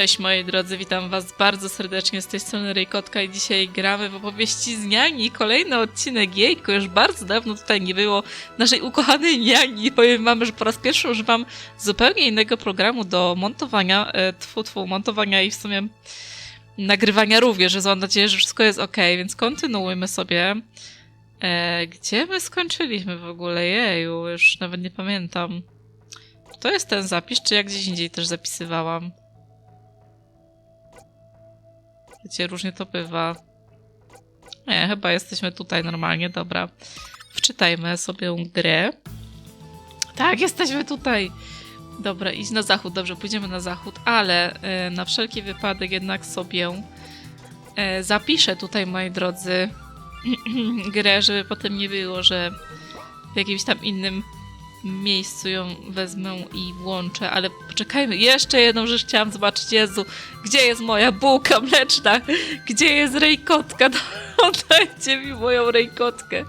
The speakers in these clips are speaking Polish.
Cześć moi drodzy, witam was bardzo serdecznie z tej strony Rejkotka i dzisiaj gramy w opowieści z Niani. Kolejny odcinek Jejko, już bardzo dawno tutaj nie było naszej ukochanej Niani. Powiem wam, że po raz pierwszy używam zupełnie innego programu do montowania, e, tfu, tfu, montowania i w sumie nagrywania również, że mam nadzieję, że wszystko jest ok, więc kontynuujmy sobie. E, gdzie my skończyliśmy w ogóle? Jeju, już nawet nie pamiętam. To jest ten zapis, czy ja gdzieś indziej też zapisywałam? Wiecie, różnie to bywa. Nie, chyba jesteśmy tutaj normalnie, dobra. Wczytajmy sobie grę. Tak, jesteśmy tutaj. Dobra, idź na zachód, dobrze, pójdziemy na zachód, ale e, na wszelki wypadek jednak sobie e, zapiszę tutaj, moi drodzy, grę, żeby potem nie było, że w jakimś tam innym miejscu ją wezmę i włączę, ale poczekajmy, jeszcze jedną rzecz chciałam zobaczyć, Jezu, gdzie jest moja bułka mleczna? Gdzie jest rejkotka? No, Oddajcie mi moją rejkotkę.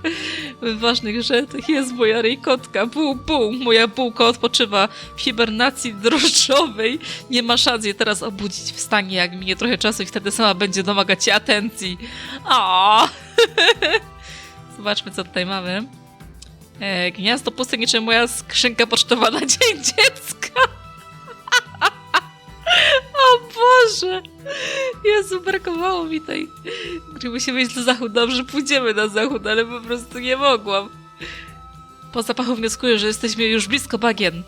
W ważnych rzeczach jest moja rejkotka. Buł, buł, moja bułka odpoczywa w hibernacji drożdżowej. Nie ma szans jej teraz obudzić. Wstanie, jak minie trochę czasu i wtedy sama będzie domagać się atencji. O! Zobaczmy, co tutaj mamy. E, gniazdo puste niczym moja skrzynka pocztowa na Dzień Dziecka. o Boże! Jezu, brakowało mi tej... Musimy iść na zachód, dobrze, pójdziemy na zachód, ale po prostu nie mogłam. Po zapachu wnioskuję, że jesteśmy już blisko bagien.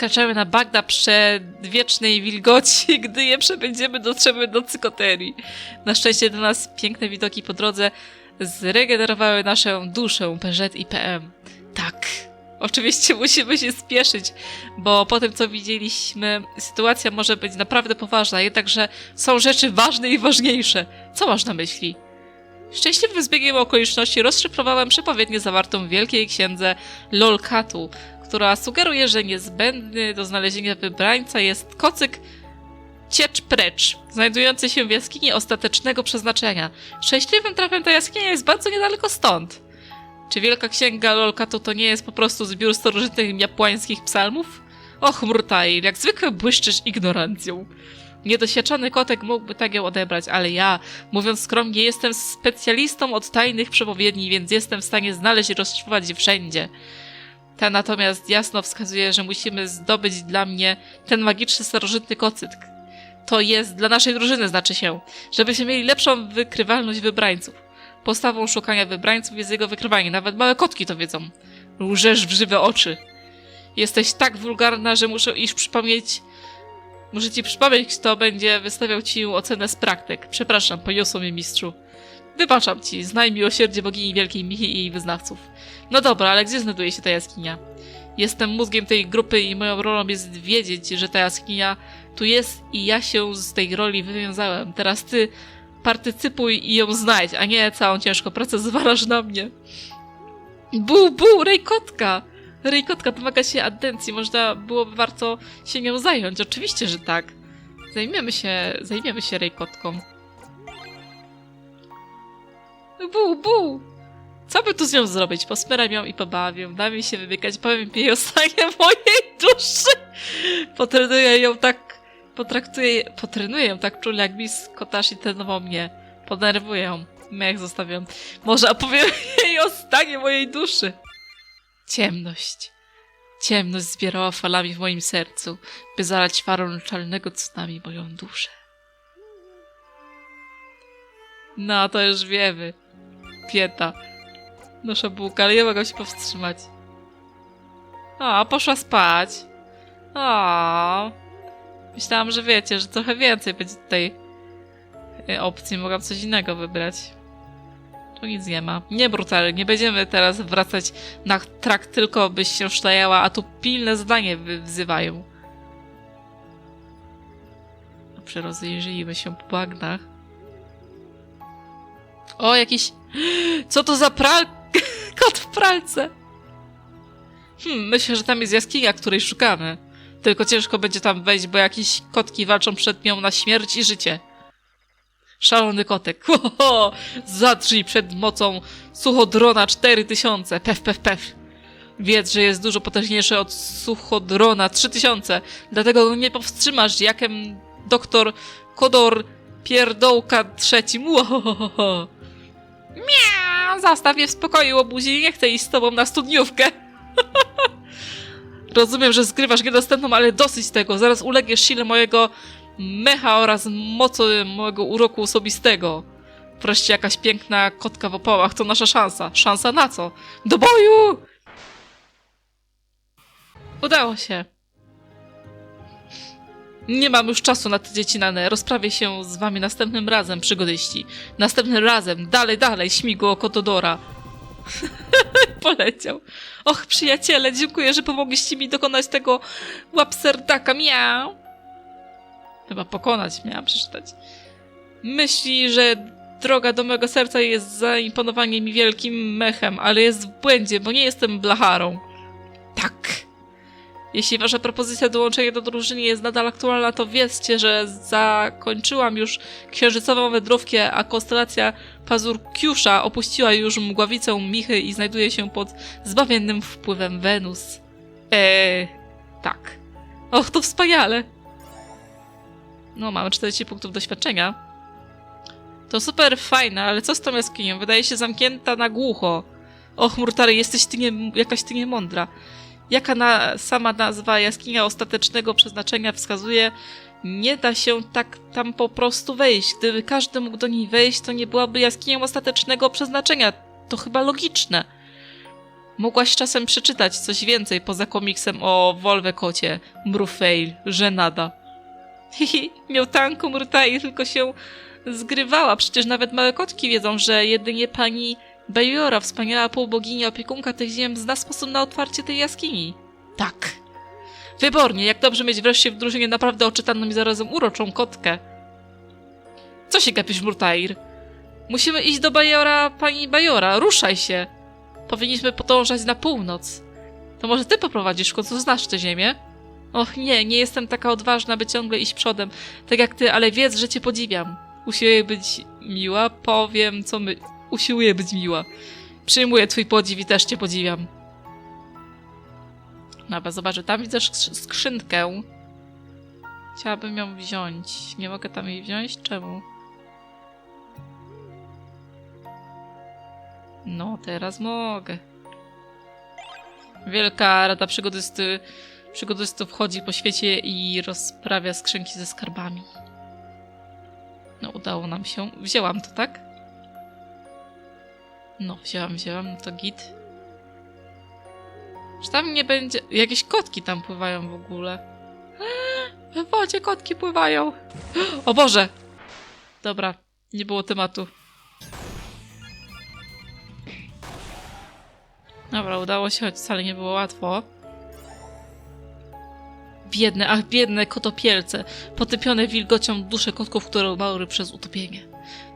Wkraczamy na bagna przedwiecznej wilgoci. Gdy je przebędziemy, dotrzemy do cykoterii. Na szczęście dla nas piękne widoki po drodze zregenerowały naszą duszę, PZ i PM. Tak. Oczywiście musimy się spieszyć, bo po tym, co widzieliśmy, sytuacja może być naprawdę poważna, jednakże są rzeczy ważne i ważniejsze. Co masz na myśli? Szczęśliwym zbiegiem okoliczności rozszyfrowałem przepowiednię zawartą w Wielkiej Księdze Lolkatu, która sugeruje, że niezbędny do znalezienia wybrańca jest kocyk Ciecz Precz, znajdujący się w jaskini ostatecznego przeznaczenia. Szczęśliwym trafem ta jaskinia jest bardzo niedaleko stąd. Czy Wielka Księga Lolkatu to nie jest po prostu zbiór starożytnych japłańskich psalmów? Och, Murtail, jak zwykle błyszczysz ignorancją. Niedoświadczony kotek mógłby tak ją odebrać, ale ja, mówiąc skromnie, jestem specjalistą od tajnych przepowiedni, więc jestem w stanie znaleźć i rozszyfrować je wszędzie. Ta natomiast jasno wskazuje, że musimy zdobyć dla mnie ten magiczny starożytny kocyk. To jest dla naszej drużyny, znaczy się, żebyśmy mieli lepszą wykrywalność wybrańców. Postawą szukania wybrańców jest jego wykrywanie, nawet małe kotki to wiedzą. Łżesz w żywe oczy. Jesteś tak wulgarna, że muszę iść przypomnieć... Muszę ci przypomnieć, kto będzie wystawiał ci ocenę z praktyk. Przepraszam, poniosło mnie mistrzu. Wybaczam ci, znaj miłosierdzie bogini Wielkiej Michi i jej wyznawców. No dobra, ale gdzie znajduje się ta jaskinia? Jestem mózgiem tej grupy i moją rolą jest wiedzieć, że ta jaskinia tu jest i ja się z tej roli wywiązałem. Teraz ty partycypuj i ją znajdź, a nie całą ciężką pracę zwalasz na mnie. Bu, bu, Rejkotka! Rejkotka domaga się atencji, można byłoby warto się nią zająć. Oczywiście, że tak. Zajmiemy się, zajmiemy się Rejkotką. Bu, bu! Co by tu z nią zrobić? Posmeram ją i pobawię. Da mi się wybiegać, powiem jej o stanie mojej duszy. Potrenuję ją tak... Potraktuję... Potrenuję ją tak czule, jak Miss Kotashi trenował mnie. Podenerwuję ją. Mech zostawiam. Może opowiem jej o stanie mojej duszy. Ciemność. Ciemność zbierała falami w moim sercu, by zalać farą czalnego tsunami moją duszę. No, to już wiemy. Pieta. Nasza bułka, ale nie mogę się powstrzymać. O, poszła spać. O. Myślałam, że wiecie, że trochę więcej będzie tutaj y, opcji. Mogłam coś innego wybrać. Tu nic nie ma. Nie brutal, nie będziemy teraz wracać na trak tylko byś się szlajała, a tu pilne zdanie wzywają. Dobrze, rozejrzyjmy się po bagnach. O, jakiś... Co to za pral... Kot w pralce! Hmm, myślę, że tam jest jaskinia, której szukamy. Tylko ciężko będzie tam wejść, bo jakieś kotki walczą przed nią na śmierć i życie. Szalony kotek. Ho, ho, zatrzyj przed mocą suchodrona 4000. Pef, pef, pef. Wiedz, że jest dużo potężniejszy od Suchodrona 3000, dlatego go nie powstrzymasz, jakem doktor Kodor Pierdołka trzeci. Muahahaha. Miau, zostaw mnie w spokoju, obuzi, nie chcę iść z tobą na studniówkę. Rozumiem, że zgrywasz niedostępną, ale dosyć tego. Zaraz ulegniesz sile mojego mecha oraz mocy mojego uroku osobistego. Wreszcie jakaś piękna kotka w opałach, to nasza szansa. Szansa na co? Do boju! Udało się. Nie mam już czasu na te dziecinane. Rozprawię się z wami następnym razem, przygodyści. Następnym razem. Dalej, dalej, śmigło Kotodora. Poleciał. Och, przyjaciele, dziękuję, że pomogliście mi dokonać tego łapserdaka. Miau. Chyba pokonać, miałam przeczytać. Myśli, że droga do mego serca jest zaimponowanie mi wielkim mechem, ale jest w błędzie, bo nie jestem blacharą. Tak. Jeśli wasza propozycja dołączenia do drużyny jest nadal aktualna, to wiedzcie, że zakończyłam już księżycową wędrówkę, a konstelacja Pazurkiusza opuściła już mgławicę Michy i znajduje się pod zbawiennym wpływem Wenus. Eee, tak. Och, to wspaniale! No, mamy 40 punktów doświadczenia. To super fajne, ale co z tą jaskinią? Wydaje się zamknięta na głucho. Och, Murtary, jesteś ty nie, jakaś ty niemądra. Jaka na, sama nazwa jaskinia ostatecznego przeznaczenia wskazuje, nie da się tak tam po prostu wejść. Gdyby każdy mógł do niej wejść, to nie byłaby jaskinią ostatecznego przeznaczenia. To chyba logiczne. Mogłaś czasem przeczytać coś więcej poza komiksem o Wolwe Kocie, Mrufail, Żenada. Hihi, miał tanku Murtai, tylko się zgrywała. Przecież nawet małe kotki wiedzą, że jedynie pani Bajora, wspaniała półbogini, opiekunka tych ziem, zna sposób na otwarcie tej jaskini. Tak. Wybornie, jak dobrze mieć wreszcie w drużynie naprawdę oczytaną i zarazem uroczą kotkę. Co się gapisz, Murtair? Musimy iść do Bajora, pani Bajora, ruszaj się. Powinniśmy podążać na północ. To może ty poprowadzisz, w końcu znasz tę ziemię? Och nie, nie jestem taka odważna, by ciągle iść przodem, tak jak ty, ale wiedz, że cię podziwiam. Usiłuję być miła, powiem, co my... Usiłuję być miła. Przyjmuję twój podziw i też cię podziwiam. Dobra, zobaczę, tam widzę skrzy- skrzynkę. Chciałabym ją wziąć. Nie mogę tam jej wziąć? Czemu? No, teraz mogę. Wielka Rada Przygodysty, Przygodystów chodzi po świecie i rozprawia skrzynki ze skarbami. No, udało nam się. Wzięłam to, tak? No, wzięłam, wzięłam, no to git. Czy tam nie będzie... Jakieś kotki tam pływają w ogóle. W wodzie kotki pływają. O Boże! Dobra, nie było tematu. Dobra, udało się, choć wcale nie było łatwo. Biedne, ach biedne kotopielce, potypione wilgocią dusze kotków, które umarły przez utopienie.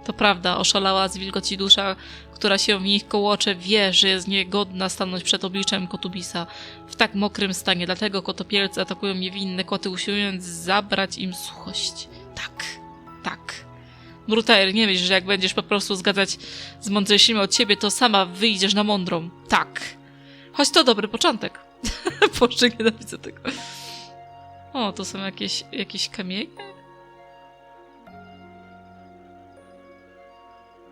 To prawda, oszalała z wilgoci dusza, która się w nich kołocze, wie, że jest niegodna stanąć przed obliczem Kotubisa w tak mokrym stanie. Dlatego kotopielce atakują niewinne koty, usiłując zabrać im suchość. Tak, tak. Brutair, nie myśl, że jak będziesz po prostu zgadzać z mądrzejszymi od ciebie, to sama wyjdziesz na mądrą. Tak. Choć to dobry początek. Boże, nienawidzę tego. O, to są jakieś, jakieś kamienie?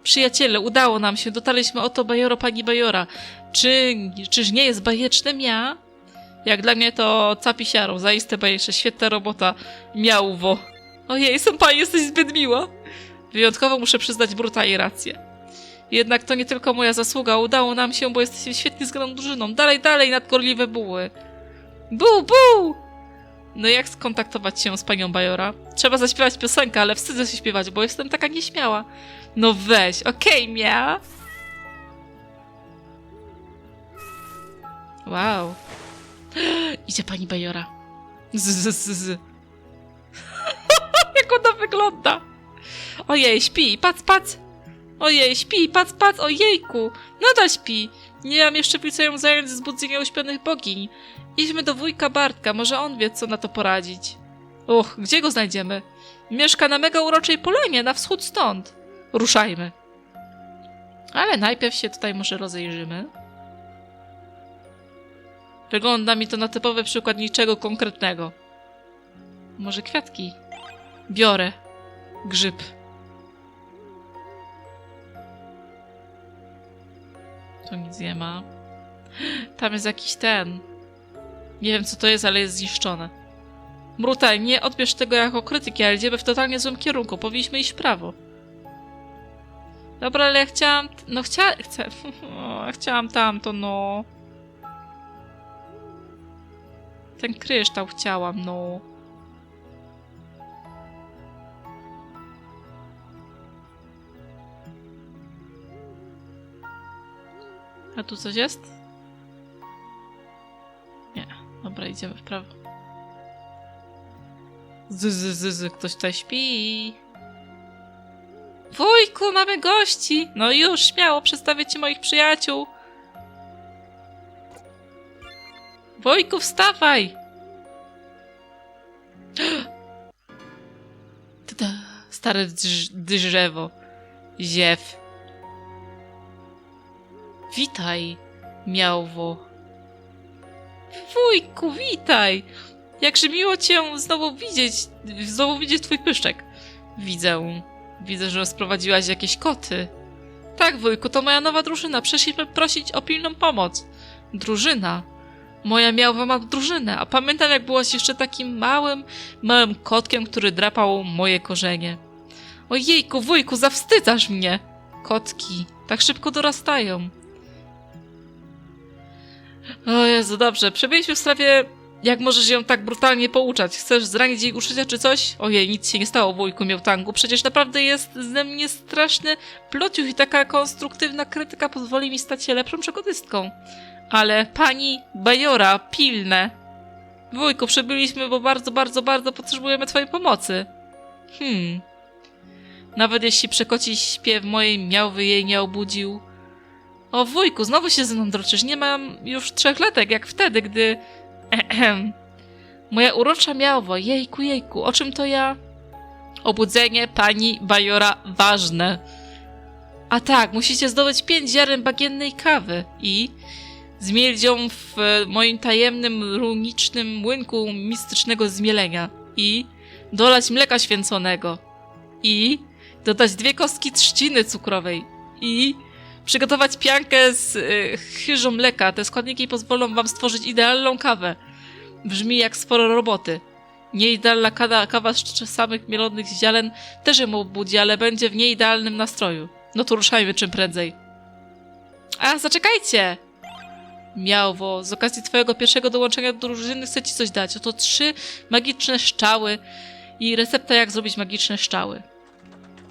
Przyjaciele, udało nam się, dotarliśmy oto Bajoro pani Bajora. Czy, czyż nie jest bajecznym ja? Jak dla mnie to capisiarą, zaiste bajeczne, świetna robota, miałwo. Ojej, senpai, jesteś zbyt miła. Wyjątkowo muszę przyznać Bruta i rację. Jednak to nie tylko moja zasługa, udało nam się, bo jesteśmy świetnie zgraną drużyną. Dalej, dalej, nadgorliwe buły. Bu, bu! No jak skontaktować się z panią Bajora? Trzeba zaśpiewać piosenkę, ale wstydzę się śpiewać, bo jestem taka nieśmiała. No weź, okej, mia. Wow. Idzie pani Bajora. Z, z, z, z. Jak ona wygląda? Ojej, śpi, pac, pac. Ojej, śpi, pac, pac, ojejku. Nadal śpi. Nie mam jeszcze ją zająć ze zbudzenia uśpionych bogiń. Idźmy do wujka Bartka, może on wie, co na to poradzić. Uch, gdzie go znajdziemy? Mieszka na mega uroczej polanie, na wschód stąd. Ruszajmy. Ale najpierw się tutaj może rozejrzymy. Wygląda mi to na typowy przykład niczego konkretnego. Może kwiatki? Biorę. Grzyb. Tu nic nie ma. Tam jest jakiś ten. Nie wiem co to jest, ale jest zniszczone. Brutal, nie odbierz tego jako krytyki, ale idziemy w totalnie złym kierunku. Powinniśmy iść w prawo. Dobra, ale ja chciałam... No chciałam... Chcę... chciałam tamto, no... Ten kryształ chciałam, no... A tu coś jest? Nie. Dobra, idziemy w prawo. Z, z, z, z, ktoś tutaj śpi. Wujku, mamy gości! No już, śmiało, przedstawię ci moich przyjaciół. Wujku, wstawaj! Stare drz drzewo. Ziew. Witaj, miałwo. Wujku, witaj! Jakże miło cię znowu widzieć, znowu widzieć twój pyszczek. Widzę, widzę, że sprowadziłaś jakieś koty. Tak, wujku, to moja nowa drużyna. Przyszliśmy prosić o pilną pomoc. Drużyna? Moja miałwa ma drużynę, a pamiętam jak byłaś jeszcze takim małym, małym kotkiem, który drapał moje korzenie. Ojejku, wujku, zawstydzasz mnie! Kotki, tak szybko dorastają. O Jezu, dobrze. Przebyliśmy w sprawie, jak możesz ją tak brutalnie pouczać. Chcesz zranić jej uszycia czy coś? Ojej, nic się nie stało, wujku Miałtangu. Przecież naprawdę jest ze mnie straszny plociuch i taka konstruktywna krytyka pozwoli mi stać się lepszą przegodystką. Ale pani Bajora, pilne. Wujku, przybyliśmy, bo bardzo, bardzo, bardzo potrzebujemy twojej pomocy. Hmm. Nawet jeśli przekoci śpiew mojej miałwy jej nie obudził. O wujku, znowu się ze mną droczysz. Nie mam już trzech latek, jak wtedy, gdy... Moja urocza miałwo. Jejku, jejku. O czym to ja? Obudzenie pani Bajora ważne. A tak, musicie zdobyć pięć ziaren bagiennej kawy i zmielić ją w moim tajemnym, runicznym młynku mistycznego zmielenia i dolać mleka święconego i dodać dwie kostki trzciny cukrowej i przygotować piankę z y, chyżą mleka. Te składniki pozwolą wam stworzyć idealną kawę. Brzmi jak sporo roboty. Nieidealna kawa, kawa z samych mielonych ziaren też ją obudzi, ale będzie w nieidealnym nastroju. No to ruszajmy czym prędzej. A, zaczekajcie! Miałwo, z okazji twojego pierwszego dołączenia do drużyny chcę ci coś dać. Oto trzy magiczne szczały i recepta jak zrobić magiczne szczały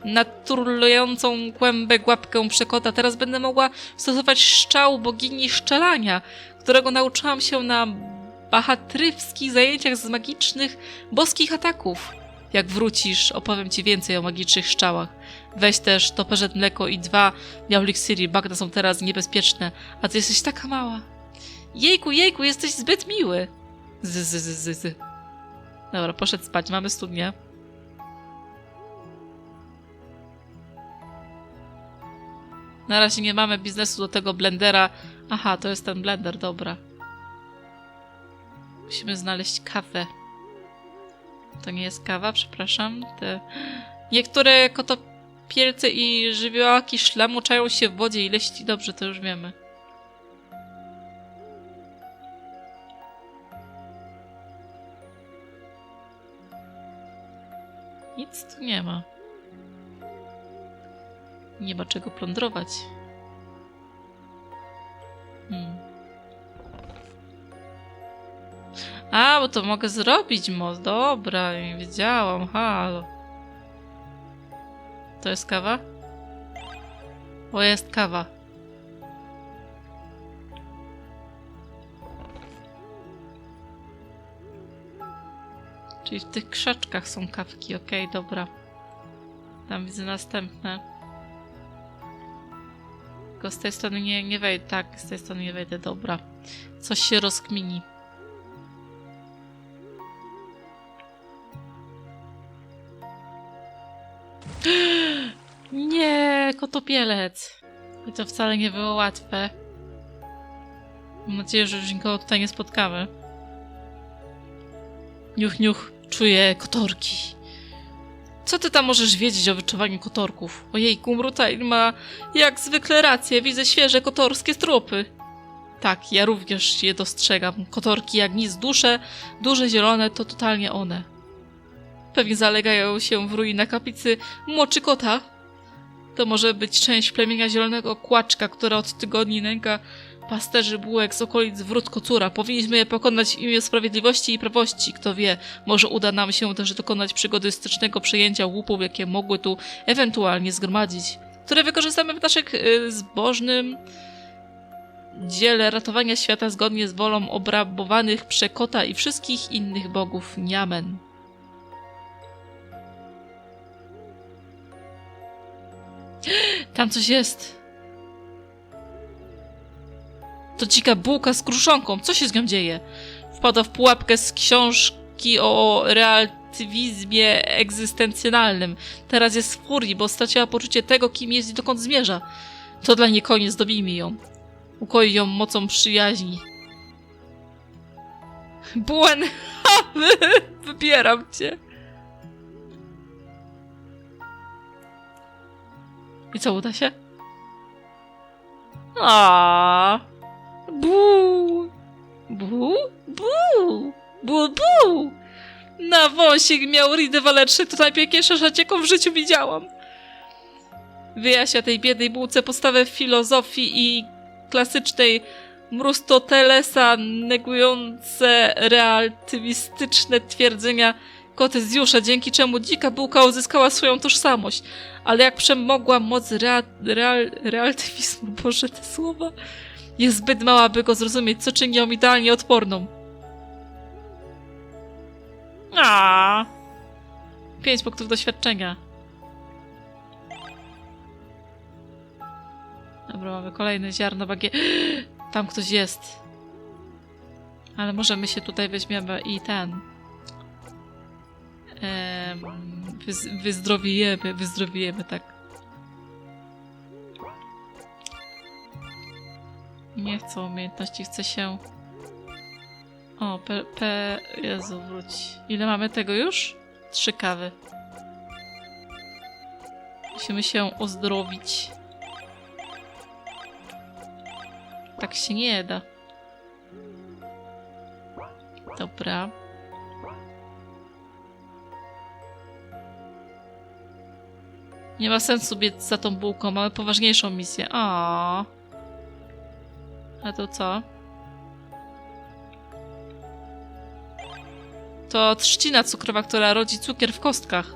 naturlującą kłębek łapkę przekota. Teraz będę mogła stosować szczał bogini szczelania, którego nauczyłam się na bahatrywskich zajęciach z magicznych boskich ataków. Jak wrócisz, opowiem ci więcej o magicznych szczałach. Weź też toperze mleko i dwa Miaulixiry. Bagna są teraz niebezpieczne, a ty jesteś taka mała. Jejku, jejku, jesteś zbyt miły. Z, z, z, z. Dobra, poszedł spać, mamy studnię. Na razie nie mamy biznesu do tego blendera. Aha, to jest ten blender, dobra. Musimy znaleźć kawę. To nie jest kawa, przepraszam. Te... Niektóre kotopielce i żywiołaki szlamu czają się w wodzie i leści dobrze, to już wiemy. Nic tu nie ma. Nie ma czego plądrować. Hmm. A, bo to mogę zrobić most. Dobra, nie wiedziałam. Halo. To jest kawa? O, jest kawa. Czyli w tych krzaczkach są kawki. Okej, dobra. Tam widzę następne. Tylko z tej strony nie, nie wejdę. Tak, z tej strony nie wejdę. Dobra. Coś się rozkmini. Nie, kotopielec. To wcale nie było łatwe. Mam nadzieję, że już nikogo tutaj nie spotkamy. Niuch, niuch, czuję kotorki. Co ty tam możesz wiedzieć o wyczuwaniu kotorków? Ojej, Kumrutain ma jak zwykle rację, widzę świeże kotorskie trupy. Tak, ja również je dostrzegam. Kotorki jak nic dusze, duże zielone to totalnie one. Pewnie zalegają się w ruinach kaplicy Moczy Kota. To może być część plemienia Zielonego Kłaczka, która od tygodni nęka pasterzy bułek z okolic Wrót Kocura. Powinniśmy je pokonać w imię sprawiedliwości i prawości. Kto wie, może uda nam się też dokonać przygody stycznego przejęcia łupów, jakie mogły tu ewentualnie zgromadzić, które wykorzystamy w naszych y, zbożnym dziele ratowania świata zgodnie z wolą obrabowanych przekota i wszystkich innych bogów Niamen. Tam coś jest. To dzika bułka z kruszonką. Co się z nią dzieje? Wpada w pułapkę z książki o relatywizmie egzystencjonalnym. Teraz jest w furii, bo straciła poczucie tego, kim jest i dokąd zmierza. To dla niej koniec, dobijmy ją. Ukoi ją mocą przyjaźni. Błen! Wybieram cię. I co, uda się? A. Bu. Bu. Bu. Bu. Bu. Na wąsik miał Ridę Waletrzy, to najpiękniejsza rzecz, jaką w życiu widziałam. Wyjaśnia tej biednej bułce postawę filozofii i klasycznej Mrustotelesa negujące relatywistyczne twierdzenia Kotezjusza, dzięki czemu dzika bułka uzyskała swoją tożsamość. Ale jak przemogła moc rea, real, relatywizmu, Boże, te słowa, jest zbyt mała, by go zrozumieć, co czyni ją idealnie odporną. A. Pięć punktów doświadczenia. Dobra, mamy kolejne ziarno bagie. Tam ktoś jest. Ale może my się tutaj weźmiemy i ten. Em, wyz wyzdrowiejemy, wyzdrowiejemy, tak. Nie chcę umiejętności, chce się... O, P... P... Jezu, wróć. Ile mamy tego już? Trzy kawy. Musimy się uzdrowić. Tak się nie da. Dobra. Nie ma sensu biec za tą bułką, mamy poważniejszą misję. A. A to co? To trzcina cukrowa, która rodzi cukier w kostkach.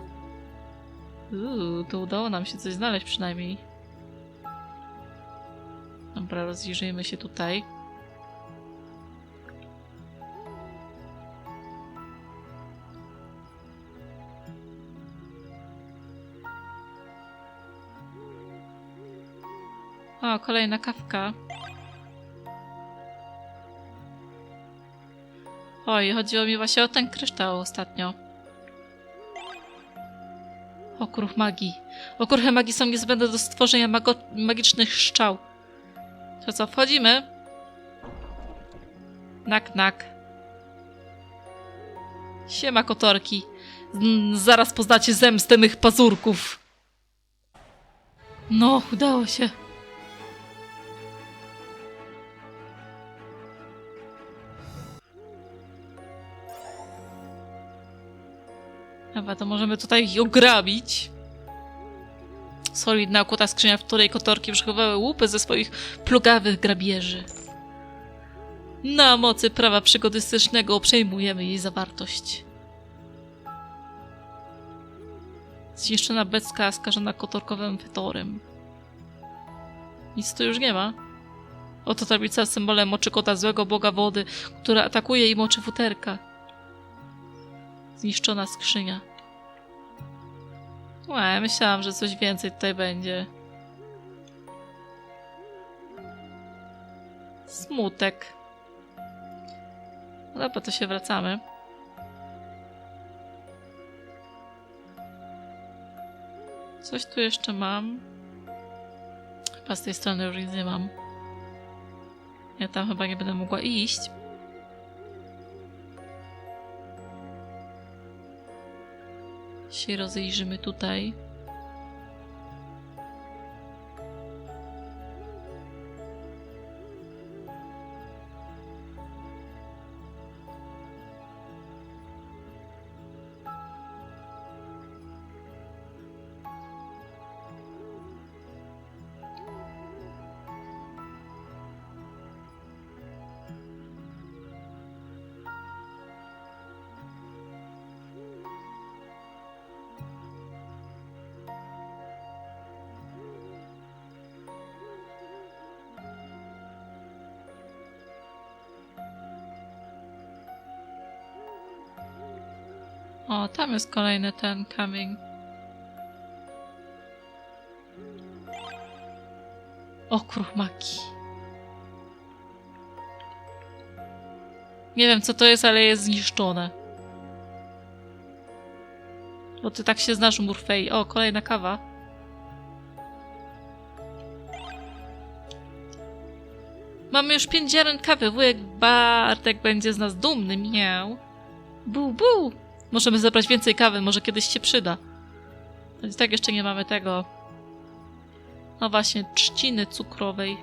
Uuu, to udało nam się coś znaleźć przynajmniej. Dobra, rozejrzyjmy się tutaj. O, kolejna kawka. Oj, chodziło mi właśnie o ten kryształ ostatnio. Okruch magii. Okruchy magii są niezbędne do stworzenia magicznych szczał. To co, wchodzimy? Nak, nak. Siema, kotorki. Z- zaraz poznacie zemstę mych pazurków. No, udało się. Dobra, to możemy tutaj ich ograbić. Solidna okuta skrzynia, w której kotorki przechowywały łupy ze swoich plugawych grabieży. Na mocy prawa przygodystycznego przejmujemy jej zawartość. Zniszczona becka skażona kotorkowym fetorem. Nic tu już nie ma. Oto tablica z symbolem moczy kota złego boga wody, która atakuje i moczy futerka. Zniszczona skrzynia. Łe, myślałam, że coś więcej tutaj będzie. Smutek. No dobra, to się wracamy. Coś tu jeszcze mam. Chyba z tej strony już nic nie mam. Ja tam chyba nie będę mogła iść. Się rozejrzymy tutaj. O, tam jest kolejny ten kamień. O, kruchmaki. Nie wiem, co to jest, ale jest zniszczone. Bo ty tak się znasz, Murfei. O, kolejna kawa. Mamy już pięć ziaren kawy. Wujek Bartek będzie z nas dumny. Miał. Bu, bu. Możemy zebrać więcej kawy, może kiedyś się przyda. I tak jeszcze nie mamy tego. No właśnie, trzciny cukrowej.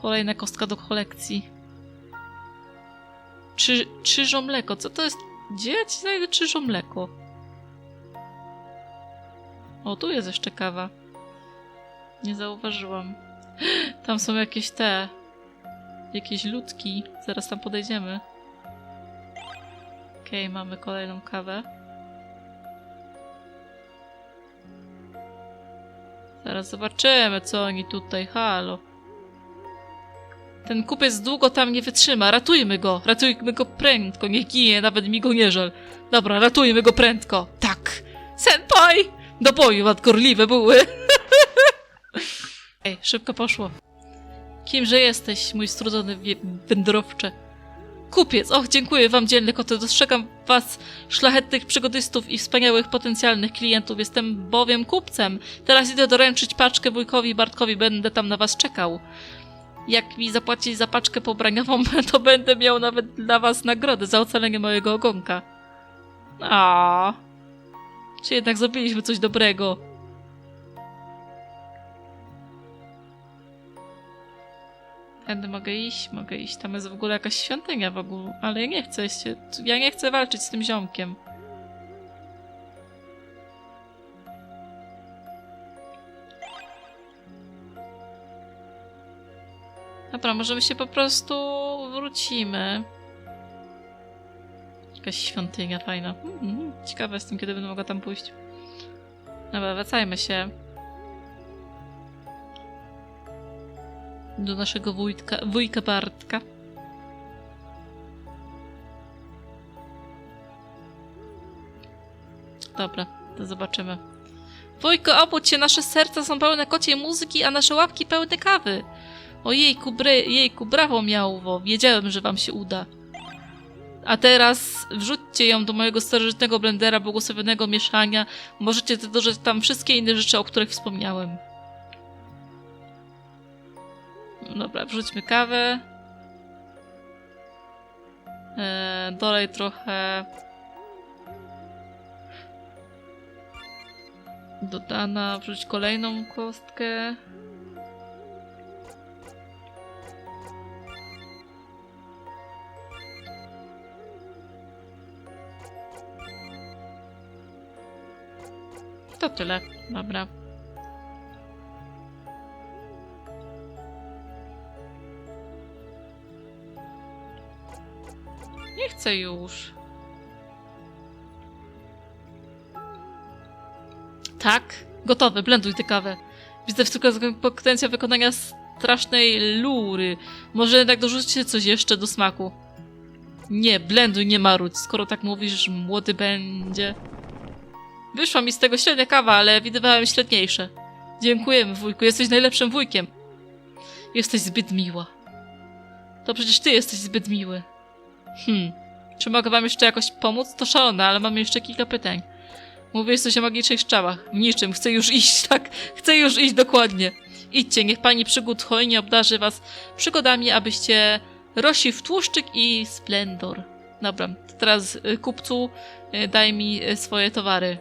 Kolejna kostka do kolekcji. Czy, czyżo mleko? Co to jest? Gdzie ja ci znajdę czyżo mleko? O, tu jest jeszcze kawa. Nie zauważyłam. Tam są jakieś te... Jakieś ludki. Zaraz tam podejdziemy. Okej, mamy kolejną kawę. Zaraz zobaczymy, co oni tutaj. Halo. Ten kupiec długo tam nie wytrzyma. Ratujmy go. Ratujmy go prędko. Niech ginie, nawet mi go nie żal. Dobra, ratujmy go prędko. Tak. Senpai! Do boju, nadgorliwe były. Ej, szybko poszło. Kimże jesteś, mój strudzony wędrowcze? Kupiec! Och, dziękuję wam, dzielny koty. Dostrzegam was, szlachetnych przygodystów i wspaniałych potencjalnych klientów. Jestem bowiem kupcem. Teraz idę doręczyć paczkę wujkowi Bartkowi. Będę tam na was czekał. Jak mi zapłacić za paczkę pobraniową, to będę miał nawet dla was nagrodę za ocalenie mojego ogonka. A, Czy jednak zrobiliśmy coś dobrego? Tędy mogę iść, mogę iść. Tam jest w ogóle jakaś świątynia w ogóle, ale ja nie chcę się, ja nie chcę walczyć z tym ziomkiem. Dobra, może my się po prostu wrócimy. Jakaś świątynia fajna. Mhm, ciekawe jestem, kiedy będę mogła tam pójść. Dobra, wracajmy się. Do naszego wujka, wujka Bartka. Dobra, to zobaczymy. Wujko, obudź się, nasze serca są pełne kociej muzyki, a nasze łapki pełne kawy. Ojejku, bre, jejku, brawo miałowo, wiedziałem, że wam się uda. A teraz wrzućcie ją do mojego starożytnego blendera błogosławionego mieszania. Możecie dodać tam wszystkie inne rzeczy, o których wspomniałem. Dobra, wrzućmy kawę. Eee, dolej trochę. Dodana, wrzuć kolejną kostkę. To tyle. Dobra. Chcę już. Tak, gotowe, blenduj tę kawę. Widzę tylko potencjał wykonania strasznej lury. Może jednak dorzucicie coś jeszcze do smaku. Nie, blenduj, nie marudź. Skoro tak mówisz, młody będzie. Wyszła mi z tego średnia kawa, ale widywałem średniejsze. Dziękujemy, wujku, jesteś najlepszym wujkiem. Jesteś zbyt miła. To przecież ty jesteś zbyt miły. Hmm. Czy mogę wam jeszcze jakoś pomóc? To szalone, ale mam jeszcze kilka pytań. Mówiłeś coś o magicznych strzałach. W niczym. Chcę już iść, tak. Chcę już iść dokładnie. Idźcie, niech pani przygód hojnie obdarzy was przygodami, abyście rośli w tłuszczyk i splendor. Dobra, teraz y, kupcu y, daj mi y, swoje towary.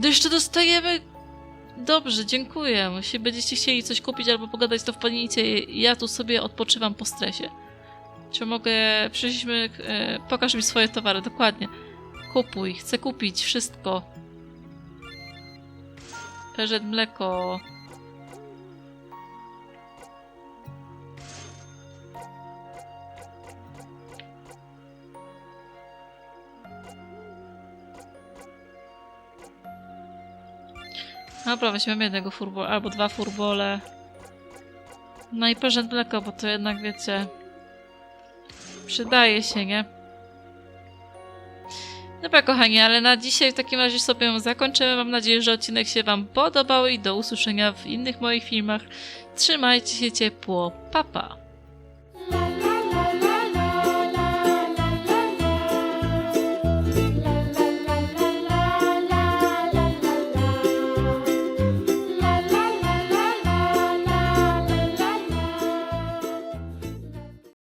No jeszcze dostajemy... Dobrze, dziękuję. Jeśli będziecie chcieli coś kupić albo pogadać, to wpadnijcie. Ja tu sobie odpoczywam po stresie. Czy mogę... Przyszliśmy... E, pokaż mi swoje towary, dokładnie. Kupuj, chcę kupić wszystko. Perzet mleko. Dobra, weźmiemy jednego furbola, albo dwa furbole. No i perzet mleko, bo to jednak, wiecie... Przydaje się, nie? Dobra, kochani, ale na dzisiaj w takim razie sobie zakończymy. Mam nadzieję, że odcinek się Wam podobał i do usłyszenia w innych moich filmach. Trzymajcie się ciepło. Pa, pa.